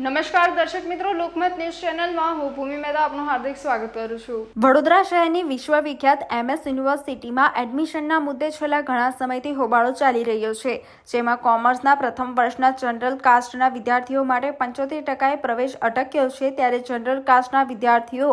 નમસ્કાર, દર્શક મિત્રો. લોકમત ન્યૂઝ ચેનલમાં હું ભૂમિ મહેતા આપનું હાર્દિક સ્વાગત કરું છું. વડોદરા શહેરની વિશ્વવિખ્યાત એમએસ યુનિવર્સિટીમાં એડમિશનના મુદ્દે છેલ્લા ઘણા સમયથી હોબાળો ચાલી રહ્યો છે, જેમાં કોમર્સના પ્રથમ વર્ષના જનરલ કાસ્ટના વિદ્યાર્થીઓ માટે પંચોતેર ટકાએ પ્રવેશ અટક્યો છે, ત્યારે જનરલ કાસ્ટના વિદ્યાર્થીઓ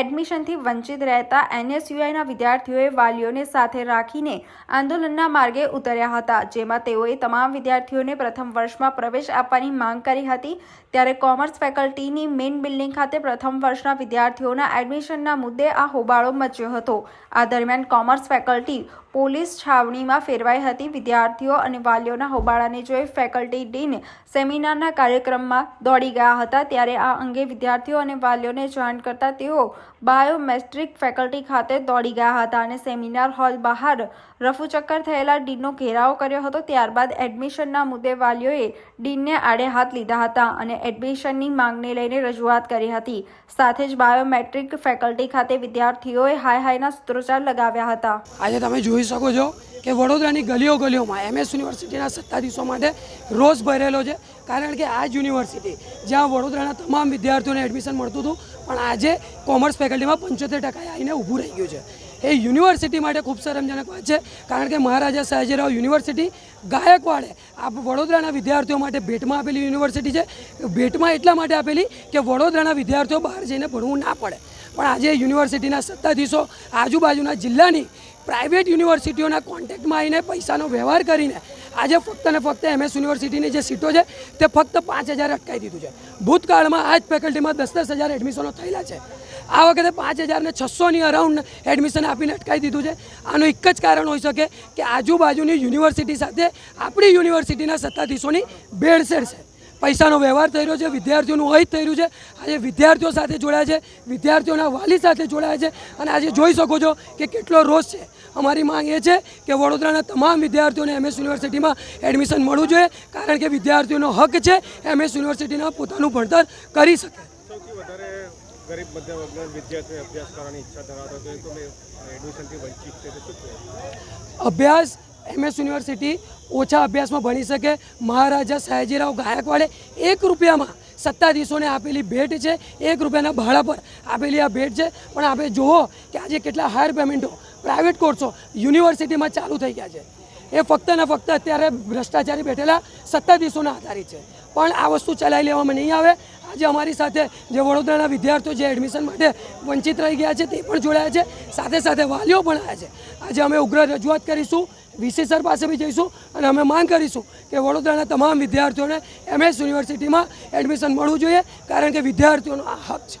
એડમિશનથી વંચિત રહેતા એનએસયુઆઈના વિદ્યાર્થીઓએ વાલીઓને સાથે રાખીને આંદોલનના માર્ગે ઉતર્યા હતા, જેમાં તેઓએ તમામ વિદ્યાર્થીઓને પ્રથમ વર્ષમાં પ્રવેશ આપવાની માંગ કરી હતી, ત્યારે કોમર્સ ફેકલ્ટીની મેઇન બિલ્ડિંગ ખાતે પ્રથમ વર્ષના વિદ્યાર્થીઓના એડમિશનના મુદ્દે આ હોબાળો મચ્યો હતો. આ દરમિયાન કોમર્સ ફેકલ્ટી પોલીસ છાવણીમાં ફેરવાઈ હતી. વિદ્યાર્થીઓ અને વાલીઓના હોબાળાને જોઈ ફેકલ્ટી ડીન સેમિનારના કાર્યક્રમમાં દોડી ગયા હતા. ત્યારે આ અંગે વિદ્યાર્થીઓ અને વાલીઓને જાણ કરતા તેઓ બાયોમેટ્રિક ફેકલ્ટી ખાતે દોડી ગયા હતા અને સેમિનાર હોલ બહાર રફુચક્કર થયેલા ડીનનો ઘેરાવ કર્યો હતો. ત્યારબાદ એડમિશનના મુદ્દે વાલીઓએ ડીનને આડે હાથ લીધા હતા અને એડમિશનની માંગને લઈને રજૂઆત કરી હતી. સાથે જ બાયોમેટ્રિક ફેકલ્ટી ખાતે વિદ્યાર્થીઓએ હાય હાયના સૂત્રોચ્ચાર લગાવ્યા હતા. આજે તમે જોઈ શકો છો કે વડોદરાની ગલીઓ ગલીઓમાં એમએસ યુનિવર્સિટીના સત્તાધીશો માટે રોષ ભરેલો છે. કારણ કે આ જ યુનિવર્સિટી જ્યાં વડોદરાના તમામ વિદ્યાર્થીઓને એડમિશન મળતું હતું, પણ આજે કોમર્સ ફેકલ્ટીમાં પંચોતેર ટકાએ આવીને ઊભું રહી ગયું છે. એ યુનિવર્સિટી માટે ખૂબ શરમજનક વાત છે, કારણ કે મહારાજા સયાજીરાવ યુનિવર્સિટી ગાયકવાડે આ વડોદરાના વિદ્યાર્થીઓ માટે ભેટમાં આપેલી યુનિવર્સિટી છે. ભેટમાં એટલા માટે આપેલી કે વડોદરાના વિદ્યાર્થીઓ બહાર જઈને ભણવું ના પડે. પણ આજે યુનિવર્સિટીના સત્તાધીશો આજુબાજુના જિલ્લાની પ્રાઇવેટ યુનિવર્સિટીઓના કોન્ટેક્ટમાં આવીને પૈસાનો વ્યવહાર કરીને આજે ફક્ત ને ફક્ત એમએસ યુનિવર્સિટીની જે સીટો છે તે ફક્ત પાંચ હજાર અટકાવી દીધું છે. ભૂતકાળમાં આ જ ફેકલ્ટીમાં દસ દસ હજાર એડમિશનો થયેલા છે. આ વખતે પાંચ હજારને છસોની અરાઉન્ડ એડમિશન આપીને અટકાવી દીધું છે. આનું એક જ કારણ હોઈ શકે કે આજુબાજુની યુનિવર્સિટી સાથે આપણી યુનિવર્સિટીના સત્તાધીશોની ભેળસેળ છે. પૈસાનો વ્યવહાર થઈ રહ્યો છે વિદ્યાર્થીઓનું અહિત થઈ રહ્યું છે. આજે વિદ્યાર્થીઓ સાથે જોડાયા છે વિદ્યાર્થીઓના વાલી સાથે જોડાયા છે. અને આજે જોઈ શકો છો કે કેટલો રોષ છે. અમારી માંગ એ છે કે વડોદરાના તમામ વિદ્યાર્થીઓને એમએસ યુનિવર્સિટીમાં એડમિશન મળવું જોઈએ કારણ કે વિદ્યાર્થીઓનો હક છે એમએસ યુનિવર્સિટીના પોતાનું ભણતર કરી શકે. ગરીબ મધ્યમ વર્ગના વિદ્યાર્થીઓ અભ્યાસ કરવાની ઈચ્છા ધરાવતા હોય તો એડમિશનથી વંચિત છે તો શું કહેવાય? અભ્યાસ એમએસ યુનિવર્સિટી ઓછા અભ્યાસમાં ભણી શકે. મહારાજા સયાજીરાવ ગાયકવાડે એક રૂપિયામાં સત્તાધીશોને આપેલી ભેટ છે. એક રૂપિયાના ભાડા પર આપેલી આ ભેટ છે. પણ આપણે જુઓ કે આજે કેટલા હાયર પેમેન્ટો પ્રાઇવેટ કોર્સો યુનિવર્સિટીમાં ચાલુ થઈ ગયા છે. એ ફક્ત ને ફક્ત અત્યારે ભ્રષ્ટાચારી બેઠેલા સત્તાધીશોના આધારિત છે. પણ આ વસ્તુ ચલાવી લેવામાં નહીં આવે. આજે અમારી સાથે જે વડોદરાના વિદ્યાર્થીઓ જે એડમિશન માટે વંચિત રહી ગયા છે, તે પણ જોડાયા છે. સાથે સાથે વાલીઓ પણ આવ્યા છે. આજે અમે ઉગ્ર રજૂઆત કરીશું. વીસી સર પાસે બી જઈશું અને અમે માંગ કરીશું કે વડોદરાના તમામ વિદ્યાર્થીઓને એમએસ યુનિવર્સિટીમાં એડમિશન મળવું જોઈએ કારણ કે વિદ્યાર્થીઓનો આ હક છે.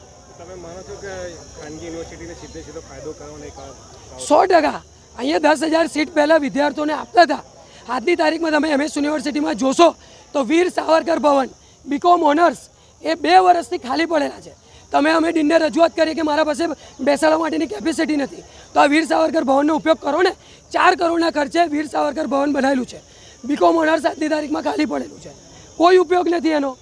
સો ટકા. અહીંયા દસ હજાર સીટ પહેલાં વિદ્યાર્થીઓને આપતા હતા. આજની તારીખમાં તમે એમએસ યુનિવર્સિટીમાં જોશો તો Veer Savarkar Bhavan B Com honours એ બે વર્ષથી ખાલી પડેલા છે. તમે અમે ડીનને રજૂઆત કરી કે મારા પાસે બેસાડવા માટેની કેપેસિટી નથી. તો આ વીર સાવરકર ભવનનો ઉપયોગ કરો ને. ચાર કરોડના ખર્ચે વીર સાવરકર ભવન બનાવેલું છે. બીકોમ ઓનર સાતની તારીખમાં ખાલી પડેલું છે. કોઈ ઉપયોગ નથી એનો.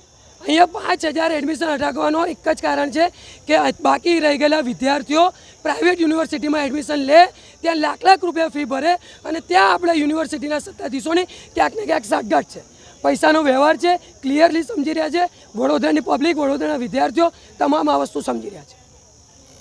અહીંયા પાંચ હજાર એડમિશન અટકવાનો એક જ કારણ છે કે બાકી રહી ગયેલા વિદ્યાર્થીઓ પ્રાઇવેટ યુનિવર્સિટીમાં એડમિશન લે, ત્યાં લાખ લાખ રૂપિયા ફી ભરે અને ત્યાં આપણે યુનિવર્સિટીના સત્તાધીશોની ક્યાંક ને ક્યાંક સાઠગાંઠ છે. પૈસાનો વ્યવહાર છે ક્લિયરલી સમજી રહ્યા છે વડોદરાની પબ્લિક વડોદરાના વિદ્યાર્થીઓ તમામ આ વસ્તુ સમજી રહ્યા છે.